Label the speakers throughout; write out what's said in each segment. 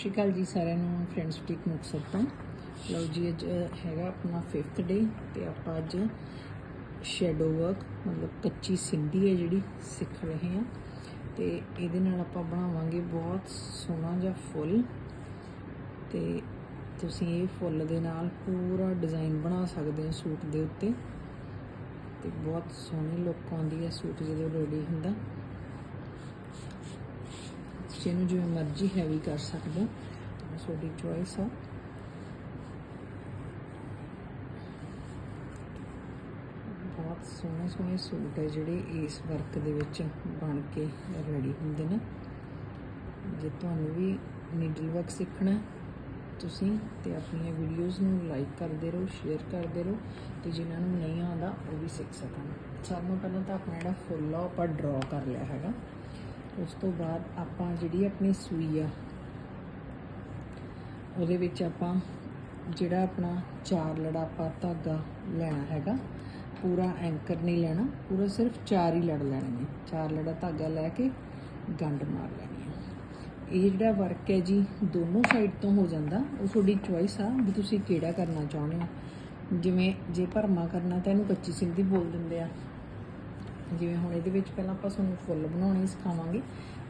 Speaker 1: ਸ਼੍ਰੀ ਅਕਾਲ ਜੀ ਸਾਰਿਆਂ ਨੂੰ ਫਰੈਂਡਸ ਬੁਟੀਕ ਮੁਕਤਸਰ ਤੋਂ? ਲਓ ਜੀ, ਅੱਜ ਹੈਗਾ ਆਪਣਾ 5th ਡੇ ਤੇ ਆਪਾਂ ਅੱਜ ਸ਼ੈਡੋ ਵਰਕ ਮਤਲਬ ਕੱਚੀ ਸਿੰਧੀ ਹੈ ਜਿਹੜੀ ਸਿੱਖ ਰਹੇ ਹਾਂ। ਤੇ ਇਹਦੇ ਨਾਲ ਆਪਾਂ ਬਣਾਵਾਂਗੇ ਬਹੁਤ ਸੋਹਣਾ ਜਿਹਾ ਫੁੱਲ। ਤੇ ਤੁਸੀਂ ਇਹ ਫੁੱਲ ਦੇ ਨਾਲ ਪੂਰਾ ਡਿਜ਼ਾਈਨ ਬਣਾ ਸਕਦੇ ਹੋ ਸੂਟ ਦੇ ਉੱਤੇ। ਤੇ ਬਹੁਤ ਸੋਹਣੀ ਲੁੱਕ ਆਉਂਦੀ ਹੈ ਸੂਟ ਜਦੋਂ ਰੈਡੀ ਹੁੰਦਾ। ਤੁਸੀਂ ਇਹਨੂੰ ਜਿਵੇਂ ਮਰਜ਼ੀ ਹੈਵੀ ਕਰ ਸਕਦੇ ਹੋ। ਤੁਹਾਡੀ ਚੋਇਸ ਆ। ਬਹੁਤ ਸੋਹਣੇ ਸੋਹਣੇ ਸੂਟ ਹੈ ਜਿਹੜੇ ਇਸ ਵਰਕ ਦੇ ਵਿੱਚ ਬਣ ਕੇ ਰੈਡੀ ਹੁੰਦੇ ਨੇ। ਜੇ ਤੁਹਾਨੂੰ ਵੀ ਨੀਡਲ ਵਰਕ ਸਿੱਖਣਾ ਤੁਸੀਂ ਤੇ ਆਪਣੀਆਂ ਵੀਡੀਓਜ਼ ਨੂੰ ਲਾਈਕ ਕਰਦੇ ਰਹੋ ਸ਼ੇਅਰ ਕਰਦੇ ਰਹੋ ਤੇ ਜਿਨ੍ਹਾਂ ਨੂੰ ਨਹੀਂ ਆਉਂਦਾ, ਉਹ ਵੀ ਸਿੱਖ ਸਕਣ। ਸਭ ਤੋਂ ਪਹਿਲਾਂ ਤਾਂ ਆਪਣਾ ਜਿਹੜਾ ਫੁੱਲ ਆ, ਉਹ ਆਪਾਂ ਡਰਾ ਕਰ ਲਿਆ ਹੈਗਾ। ਉਸ ਤੋਂ ਬਾਅਦ ਆਪਾਂ ਜਿਹੜੀ ਆਪਣੀ ਸੂਈ ਆ, ਉਹਦੇ ਵਿੱਚ ਆਪਾਂ ਜਿਹੜਾ ਆਪਣਾ ਚਾਰ ਲੜਾ ਆਪਾਂ ਧਾਗਾ ਲੈਣਾ ਹੈਗਾ, ਪੂਰਾ ਐਂਕਰ ਨਹੀਂ ਲੈਣਾ, ਪੂਰਾ ਸਿਰਫ ਚਾਰ ਹੀ ਲੜ ਲੈਣੇ ਨੇ। ਚਾਰ ਲੜਾ ਧਾਗਾ ਲੈ ਕੇ ਗੰਢ ਮਾਰ ਲੈਣੀ ਹੈ ਇਹ ਜਿਹੜਾ ਵਰਕ ਹੈ ਜੀ, ਦੋਨੋਂ ਸਾਈਡ ਤੋਂ ਹੋ ਜਾਂਦਾ। ਉਹ ਤੁਹਾਡੀ ਚੁਆਇਸ ਆ ਵੀ ਤੁਸੀਂ ਕਿਹੜਾ ਕਰਨਾ ਚਾਹੁੰਦੇ ਹੋ। ਜਿਵੇਂ ਜੇ ਭਰਮਾ ਕਰਨਾ, ਤਾਂ ਇਹਨੂੰ ਕੱਚੀ ਸਿੰਧੀ ਬੋਲ ਦਿੰਦੇ ਆ। ਜਿਵੇਂ ਹੁਣ ਇਹਦੇ ਵਿੱਚ ਪਹਿਲਾਂ ਆਪਾਂ ਤੁਹਾਨੂੰ ਫੁੱਲ ਬਣਾਉਣੇ ਸਿਖਾਵਾਂਗੇ,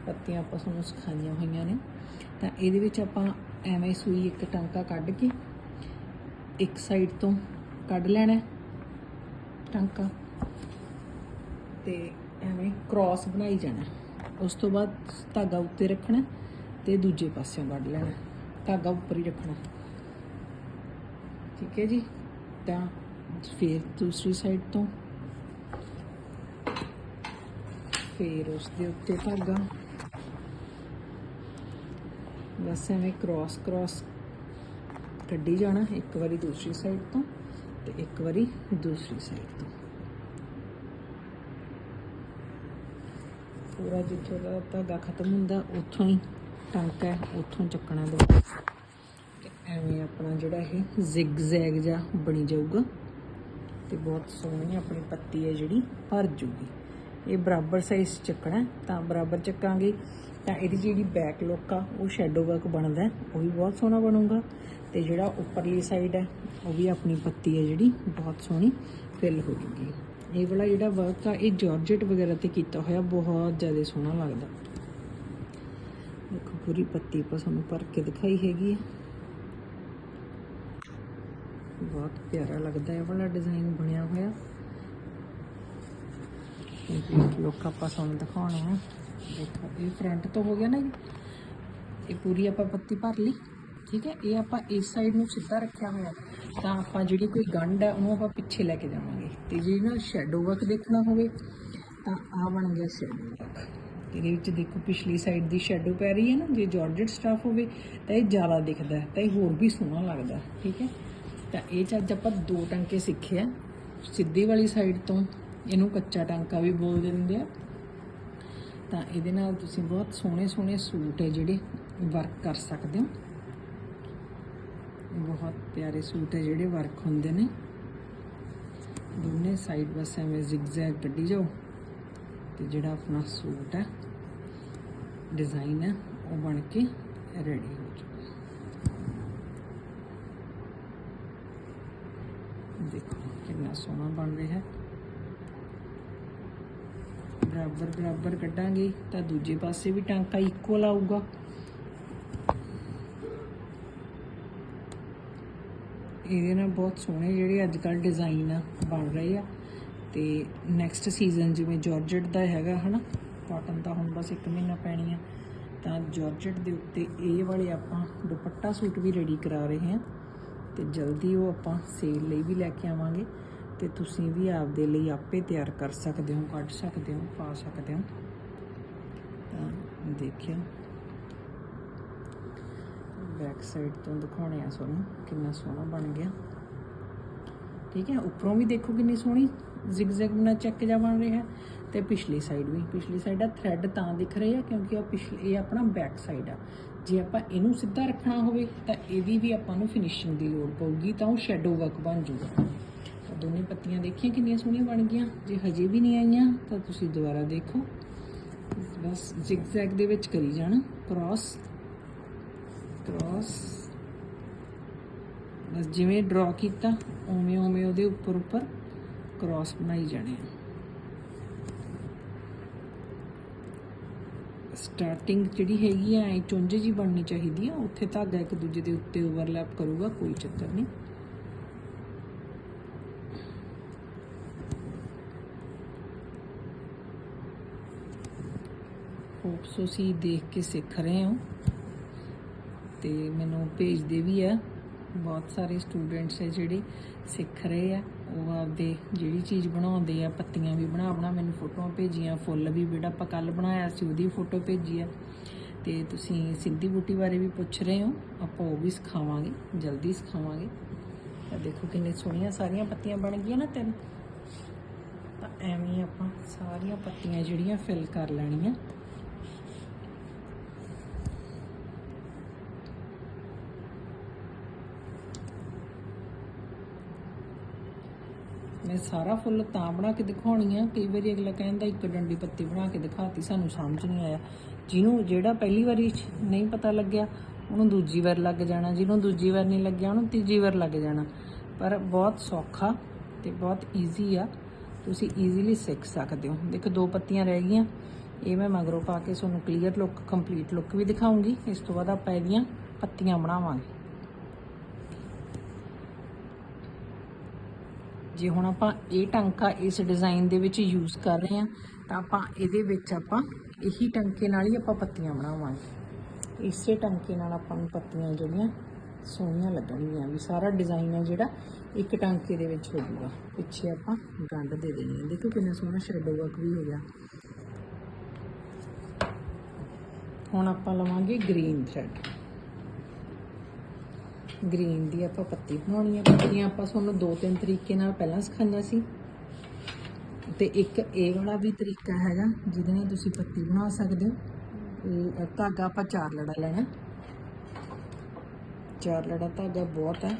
Speaker 1: ਪੱਤੀਆਂ ਆਪਾਂ ਤੁਹਾਨੂੰ ਸਿਖਾਈਆਂ ਹੋਈਆਂ ਨੇ। ਤਾਂ ਇਹਦੇ ਵਿੱਚ ਆਪਾਂ ਐਵੇਂ ਸੂਈ ਇੱਕ ਟਾਂਕਾ ਕੱਢ ਕੇ ਇੱਕ ਸਾਈਡ ਤੋਂ ਕੱਢ ਲੈਣਾ ਟਾਂਕਾ ਤੇ ਐਵੇਂ ਕ੍ਰਾਸ ਬਣਾਈ ਜਾਣਾ ਉਸ ਤੋਂ ਬਾਅਦ ਧਾਗਾ ਉੱਤੇ ਰੱਖਣਾ ਤੇ ਦੂਜੇ ਪਾਸਿਓਂ ਕੱਢ ਲੈਣਾ ਧਾਗਾ ਉੱਪਰ ਹੀ ਰੱਖਣਾ ਠੀਕ ਹੈ ਜੀ? ਤਾਂ ਫਿਰ ਦੂਸਰੀ ਸਾਈਡ ਤੋਂ ਫਿਰ ਉਸ ਦੇ ਉੱਤੇ ਧਾਗਾ ਬਸ ਐਵੇਂ ਕ੍ਰਾਸ ਕ੍ਰਾਸ ਕੱਢੀ ਜਾਣਾ, ਇੱਕ ਵਾਰੀ ਦੂਸਰੀ ਸਾਈਡ ਤੋਂ ਤੇ ਇੱਕ ਵਾਰੀ ਦੂਸਰੀ ਸਾਈਡ ਤੋਂ। ਪੂਰਾ ਜਿੱਥੋਂ ਦਾ ਧਾਗਾ ਖਤਮ ਹੁੰਦਾ, ਉੱਥੋਂ ਹੀ ਟਾਂਕਾ ਹੈ, ਉੱਥੋਂ ਚੱਕਣਾ ਦੋ। ਤੇ ਐਵੇਂ ਆਪਣਾ ਜਿਹੜਾ ਇਹ ਜ਼ਿਗ ਜ਼ੈਗ ਜਿਹਾ ਬਣੀ ਜਾਊਗਾ ਤੇ ਬਹੁਤ ਸੋਹਣੀ ਆਪਣੀ ਪੱਤੀ ਹੈ ਜਿਹੜੀ, ਭਰ ਜੂਗੀ। ਇਹ ਬਰਾਬਰ ਸਾਈਜ਼ ਚੱਕਣਾ ਤਾਂ ਬਰਾਬਰ ਚੱਕਾਂਗੇ। ਤਾਂ ਇਹਦੀ ਜਿਹੜੀ ਬੈਕ ਲੁੱਕ ਆ, ਉਹ ਸ਼ੈਡੋ ਵਰਕ ਬਣਦਾ ਉਹ ਵੀ ਬਹੁਤ ਸੋਹਣਾ ਬਣੂਗਾ। ਤੇ ਜਿਹੜਾ ਉੱਪਰਲੀ ਸਾਈਡ ਹੈ, ਉਹ ਵੀ ਆਪਣੀ ਪੱਤੀ ਹੈ ਜਿਹੜੀ, ਬਹੁਤ ਸੋਹਣੀ ਫਿਲ ਹੋ ਜੂਗੀ। ਇਹ ਵਾਲਾ ਜਿਹੜਾ ਵਰਕ ਆ, ਇਹ ਜਾਰਜਟ ਵਗੈਰਾ ਤੇ ਕੀਤਾ ਹੋਇਆ, ਬਹੁਤ ਜ਼ਿਆਦਾ ਸੋਹਣਾ ਲੱਗਦਾ। ਦੇਖੋ, ਪੂਰੀ ਪੱਤੀ ਆਪਾਂ ਸਾਨੂੰ ਭਰ ਕੇ ਦਿਖਾਈ ਹੈਗੀ ਹੈ। ਬਹੁਤ ਪਿਆਰਾ ਲੱਗਦਾ ਇਹ ਵਾਲਾ ਡਿਜ਼ਾਈਨ ਬਣਿਆ ਹੋਇਆ। ਕੰਪਲੀਟ ਲੁੱਕ ਆਪਾਂ ਤੁਹਾਨੂੰ ਦਿਖਾਉਣਾ ਹੈ ਦੇਖੋ, ਇਹ ਫਰੰਟ ਤੋਂ ਹੋ ਗਿਆ ਨਾ ਜੀ। ਇਹ ਪੂਰੀ ਆਪਾਂ ਪੱਤੀ ਭਰ ਲਈ, ਠੀਕ ਹੈ? ਇਹ ਆਪਾਂ ਇਸ ਸਾਈਡ ਨੂੰ ਸਿੱਧਾ ਰੱਖਿਆ ਹੋਇਆ ਤਾਂ ਆਪਾਂ ਜਿਹੜੀ ਕੋਈ ਗੰਢ ਹੈ ਉਹਨੂੰ ਆਪਾਂ ਪਿੱਛੇ ਲੈ ਕੇ ਜਾਵਾਂਗੇ। ਤੇ ਜੇ ਨਾ ਸ਼ੈਡੋ ਵਰਕ ਦੇਖਣਾ ਹੋਵੇ, ਤਾਂ ਆ ਬਣ ਗਿਆ ਸ਼ੈਡੋ ਵਰਕ ਇਹਦੇ ਵਿੱਚ ਦੇਖੋ, ਪਿਛਲੀ ਸਾਈਡ ਦੀ ਸ਼ੈਡੋ ਪੈ ਰਹੀ ਹੈ ਨਾ, ਜੇ ਜਾਰਜਟ ਸਟਾਫ ਹੋਵੇ, ਤਾਂ ਇਹ ਜ਼ਿਆਦਾ ਦਿਖਦਾ ਤਾਂ ਇਹ ਹੋਰ ਵੀ ਸੋਹਣਾ ਲੱਗਦਾ ਠੀਕ ਹੈ? ਤਾਂ ਇਹ ਚੱਜ ਆਪਾਂ ਦੋ ਟੰਕੇ ਸਿੱਖੇ ਆ, ਸਿੱਧੀ ਵਾਲੀ ਸਾਈਡ ਤੋਂ ਇਹਨੂੰ ਕੱਚਾ ਟਾਂਕਾ ਵੀ ਬੋਲ ਦਿੰਦੇ ਆ। ਤਾਂ ਇਹਦੇ ਨਾਲ ਤੁਸੀਂ ਬਹੁਤ ਸੋਹਣੇ ਸੋਹਣੇ ਸੂਟ ਹੈ ਜਿਹੜੇ ਵਰਕ ਕਰ ਸਕਦੇ ਹੋ। ਬਹੁਤ ਪਿਆਰੇ ਸੂਟ ਹੈ ਜਿਹੜੇ ਵਰਕ ਹੁੰਦੇ ਨੇ। ਦੋਨੇ ਸਾਈਡ ਬਸ ਐਵੇਂ ਜ਼ਿਗਜ਼ੈਗ ਕੱਢੀ ਜਾਓ ਤੇ ਜਿਹੜਾ ਆਪਣਾ ਸੂਟ ਹੈ ਡਿਜ਼ਾਈਨ ਹੈ, ਉਹ ਬਣ ਕੇ ਰੈਡੀ ਹੋ ਜਾਊਗਾ ਦੇਖੋ ਕਿੰਨਾ ਸੋਹਣਾ ਬਣ ਰਿਹਾ ਹੈ। ਬਰਾਬਰ ਬਰਾਬਰ ਕੱਢਾਂਗੇ, ਤਾਂ ਦੂਜੇ ਪਾਸੇ ਵੀ ਟਾਂਕਾ ਇਕੁਅਲ ਆਊਗਾ। ਇਹਦੇ ਨਾਲ ਬਹੁਤ ਸੋਹਣੇ ਜਿਹੜੇ ਅੱਜ ਕੱਲ ਡਿਜ਼ਾਈਨ ਆ ਬਣ ਰਹੇ ਆ। ਤੇ ਨੈਕਸਟ ਸੀਜ਼ਨ ਜਿਵੇਂ ਜਾਰਜਟ ਦਾ ਹੈਗਾ ਹਨਾ ਕਾਟਨ ਤਾਂ ਹੁਣ ਬਸ 1 ਮਹੀਨਾ ਪੈਣੀ ਆ, ਤਾਂ ਜਾਰਜਟ ਦੇ ਉੱਤੇ ਇਹ ਵਾਲੇ ਆਪਾਂ ਦੁਪੱਟਾ ਸੂਟ ਵੀ ਰੈਡੀ ਕਰਾ ਰਹੇ ਹਾਂ। ਤੇ ਜਲਦੀ ਉਹ ਆਪਾਂ ਸੇਲ ਲਈ ਵੀ ਲੈ ਕੇ ਆਵਾਂਗੇ। ਤੇ ਤੁਸੀਂ ਵੀ ਆਪਦੇ ਲਈ ਆਪੇ ਤਿਆਰ ਕਰ ਸਕਦੇ ਹੋ, ਕੱਢ ਸਕਦੇ ਹੋ, ਪਾ ਸਕਦੇ ਹੋ। ਤਾਂ ਦੇਖਿਓ। ਬੈਕ ਸਾਈਡ ਤੋਂ ਦਿਖਾਉਣੇ ਆ ਤੁਹਾਨੂੰ ਕਿੰਨਾ ਸੋਹਣਾ ਬਣ ਗਿਆ। ਠੀਕ ਹੈ, ਉੱਪਰੋਂ ਵੀ ਦੇਖੋ ਕਿੰਨੀ ਸੋਹਣੀ ਜ਼ਿਗਜ਼ੈਗ ਨਾਲ ਚੱਕ ਜਾ ਬਣ ਰਿਹਾ ਹੈ ਤੇ ਪਿਛਲੀ ਸਾਈਡ ਵੀ। ਪਿਛਲੀ ਸਾਈਡ ਦਾ ਥ੍ਰੈਡ ਤਾਂ ਦਿਖ ਰਿਹਾ ਆ ਕਿਉਂਕਿ ਉਹ ਪਿਛਲੇ ਇਹ ਆਪਣਾ ਬੈਕ ਸਾਈਡ ਆ। ਜੇ ਆਪਾਂ ਇਹਨੂੰ ਸਿੱਧਾ ਰੱਖਣਾ ਹੋਵੇ ਤਾਂ ਇਹਦੀ ਵੀ ਆਪਾਂ ਨੂੰ ਫਿਨਿਸ਼ਿੰਗ ਦੀ ਲੋੜ ਪਊਗੀ ਤਾਂ ਉਹ ਸ਼ੈਡੋ ਵਰਕ ਬਣ ਜਾਊਗਾ। ਦੋਨੇ ਪੱਤੀਆਂ ਦੇਖੀਆਂ ਕਿੰਨੀਆਂ ਸੋਹਣੀਆਂ ਬਣ ਗਈਆਂ। ਜੇ ਹਜੇ ਵੀ ਨਹੀਂ ਆਈਆਂ, ਤਾਂ ਤੁਸੀਂ ਦੁਬਾਰਾ ਦੇਖੋ। ਬਸ ਜ਼ਿਗਜ਼ੈਗ ਦੇ ਵਿੱਚ ਕਰੀ ਜਾਣਾ। ਕ੍ਰਾਸ ਕ੍ਰਾਸ ਬਸ ਜਿਵੇਂ ਡਰਾ ਕੀਤਾ, ਉਵੇਂ ਉਵੇਂ ਉਹਦੇ ਉੱਪਰ ਉੱਪਰ ਕ੍ਰਾਸ ਬਣਾਈ ਜਾਣੇ ਆ। ਸਟਾਰਟਿੰਗ ਜਿਹੜੀ ਹੈਗੀ ਆ, ਐ ਚੁੰਝ ਜੀ ਬਣਨੀ ਚਾਹੀਦੀ ਆ, ਉੱਥੇ ਧਾਗਾ ਇੱਕ ਦੂਜੇ ਦੇ ਉੱਤੇ ਓਵਰਲੈਪ ਕਰੂਗਾ, ਕੋਈ ਚੱਕਰ ਨਹੀਂ। ਹੋਪਸ ਤੁਸੀਂ ਦੇਖ ਕੇ ਸਿੱਖ ਰਹੇ ਹੋ। ਤੇ ਮੈਨੂੰ ਭੇਜਦੇ ਵੀ ਆ। ਬਹੁਤ ਸਾਰੇ ਸਟੂਡੈਂਟਸ ਹੈ ਜਿਹੜੇ ਸਿੱਖ ਰਹੇ ਆ। ਉਹ ਆਪਦੇ ਜਿਹੜੀ ਚੀਜ਼ ਬਣਾਉਂਦੇ ਆ, ਪੱਤੀਆਂ ਵੀ ਬਣਾ ਬਣਾ ਮੈਨੂੰ ਫੋਟੋਆਂ ਭੇਜੀਆਂ, ਫੁੱਲ ਵੀ ਜਿਹੜਾ ਆਪਾਂ ਕੱਲ ਬਣਾਇਆ ਸੀ ਉਹਦੀ ਫੋਟੋ ਭੇਜੀ ਆ। ਤੇ ਤੁਸੀਂ ਸਿੱਧੀ ਬੂਟੀ ਬਾਰੇ ਵੀ ਪੁੱਛ ਰਹੇ ਹੋ, ਆਪਾਂ ਉਹ ਵੀ ਸਿਖਾਵਾਂਗੇ, ਜਲਦੀ ਸਿਖਾਵਾਂਗੇ। ਤਾਂ ਦੇਖੋ ਕਿੰਨੇ ਸੋਹਣੀਆਂ ਸਾਰੀਆਂ ਪੱਤੀਆਂ ਬਣ ਗਈਆਂ ਨਾ ਤਿੰਨ। ਤਾਂ ਐਵੇਂ ਆਪਾਂ ਸਾਰੀਆਂ ਪੱਤੀਆਂ ਜਿਹੜੀਆਂ ਫਿਲ ਕਰ ਲੈਣੀਆਂ। ਮੈਂ ਸਾਰਾ ਫੁੱਲ ਤਾਂ ਬਣਾ ਕੇ ਦਿਖਾਉਣੀ ਆ। ਕਈ ਵਾਰੀ ਅਗਲਾ ਕਹਿੰਦਾ ਇੱਕ ਡੰਡੀ ਪੱਤੀ ਬਣਾ ਕੇ ਦਿਖਾਤੀ, ਸਾਨੂੰ ਸਮਝ ਨਹੀਂ ਆਇਆ। ਜਿਹਨੂੰ ਜਿਹੜਾ ਪਹਿਲੀ ਵਾਰੀ ਨਹੀਂ ਪਤਾ ਲੱਗਿਆ, ਉਹਨੂੰ ਦੂਜੀ ਵਾਰ ਲੱਗ ਜਾਣਾ। ਜਿਹਨੂੰ ਦੂਜੀ ਵਾਰ ਨਹੀਂ ਲੱਗਿਆ, ਉਹਨੂੰ ਤੀਜੀ ਵਾਰ ਲੱਗ ਜਾਣਾ। ਪਰ ਬਹੁਤ ਸੌਖਾ ਤੇ ਬਹੁਤ ਈਜ਼ੀ ਆ। ਤੁਸੀਂ ਈਜ਼ੀਲੀ ਸਿੱਖ ਸਕਦੇ ਹੋ। ਦੇਖੋ, ਦੋ ਪੱਤੀਆਂ ਰਹਿ ਗਈਆਂ। ਇਹ ਮੈਂ ਮਗਰੋਂ ਪਾ ਕੇ ਤੁਹਾਨੂੰ ਕਲੀਅਰ ਲੁੱਕ ਕੰਪਲੀਟ ਲੁੱਕ ਵੀ ਦਿਖਾਉਂਗੀ। ਇਸ ਤੋਂ ਬਾਅਦ ਆਪਾਂ ਇਹਦੀਆਂ ਪੱਤੀਆਂ ਬਣਾਵਾਂਗੇ। ਜੇ ਹੁਣ ਆਪਾਂ ਇਹ ਟਾਂਕਾ ਇਸ ਡਿਜ਼ਾਈਨ ਦੇ ਵਿੱਚ ਯੂਜ਼ ਕਰ ਰਹੇ ਹਾਂ, ਤਾਂ ਆਪਾਂ ਇਹਦੇ ਵਿੱਚ ਆਪਾਂ ਇਹੀ ਟਾਂਕੇ ਨਾਲ ਹੀ ਆਪਾਂ ਪੱਤੀਆਂ ਬਣਾਵਾਂਗੇ। ਇਸੇ ਟਾਂਕੇ ਨਾਲ ਆਪਾਂ ਨੂੰ ਪੱਤੀਆਂ ਜਿਹੜੀਆਂ ਸੋਹਣੀਆਂ ਲੱਗਣਗੀਆਂ ਵੀ ਸਾਰਾ ਡਿਜ਼ਾਈਨ ਹੈ ਜਿਹੜਾ ਇੱਕ ਟਾਂਕੇ ਦੇ ਵਿੱਚ ਹੋ ਜਾਊਗਾ ਪਿੱਛੇ ਆਪਾਂ ਗੰਢ ਦੇ ਦੇਣੀ ਹੈ ਦੇਖੋ ਕਿੰਨਾ ਸੋਹਣਾ ਸ਼ਰਡ ਵਰਕ ਵੀ ਹੋ ਗਿਆ। ਹੁਣ ਆਪਾਂ ਲਵਾਂਗੇ ਗ੍ਰੀਨ ਥ੍ਰੈਡ ਗ੍ਰੀਨ ਦੀ ਆਪਾਂ ਪੱਤੀ ਬਣਾਉਣੀ ਹੈ ਪੱਤੀਆਂ ਆਪਾਂ ਤੁਹਾਨੂੰ ਦੋ ਤਿੰਨ ਤਰੀਕੇ ਨਾਲ ਪਹਿਲਾਂ ਸਿਖਾਈਆਂ ਸੀ। ਤੇ ਇੱਕ ਇਹ ਵਾਲਾ ਵੀ ਤਰੀਕਾ ਹੈਗਾ, ਜਿਹਦੇ ਨਾਲ ਤੁਸੀਂ ਪੱਤੀ ਬਣਾ ਸਕਦੇ ਹੋ। ਧਾਗਾ ਆਪਾਂ ਚਾਰ ਲੜਾ ਲੈਣਾ। ਚਾਰ ਲੜਾ ਧਾਗਾ ਬਹੁਤ ਹੈ।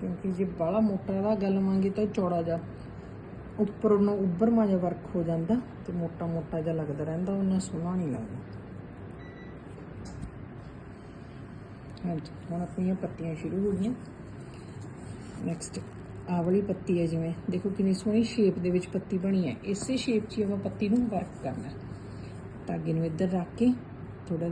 Speaker 1: ਕਿਉਂਕਿ ਜੇ ਬਾਹਲਾ ਮੋਟਾ ਧਾਗਾ ਲਵਾਂਗੇ ਤਾਂ ਚੌੜਾ ਜਾ ਉੱਪਰ ਨੂੰ ਉੱਭਰਮਾ ਜਿਹਾ ਵਰਕ ਹੋ ਜਾਂਦਾ ਤੇ ਮੋਟਾ ਮੋਟਾ ਜਿਹਾ ਲੱਗਦਾ ਰਹਿੰਦਾ, ਉਹਨਾਂ ਸੋਹਣਾ ਨਹੀਂ ਲੱਗਦਾ। ਹਾਂਜੀ, ਹੁਣ ਆਪਣੀਆਂ ਪੱਤੀਆਂ ਸ਼ੁਰੂ ਹੋ ਗਈਆਂ। ਨੈਕਸਟ ਆਹ ਵਾਲੀ ਪੱਤੀ ਹੈ ਜਿਵੇਂ, ਦੇਖੋ ਕਿੰਨੀ ਸੋਹਣੀ ਸ਼ੇਪ ਦੇ ਵਿੱਚ ਪੱਤੀ ਬਣੀ ਹੈ। ਇਸੇ ਸ਼ੇਪ 'ਚ ਹੀ ਆਪਾਂ ਪੱਤੀ ਨੂੰ ਵਰਕ ਕਰਨਾ ਧਾਗੇ ਨੂੰ ਇੱਧਰ ਰੱਖ ਕੇ ਥੋੜਾ ਜਿਹਾ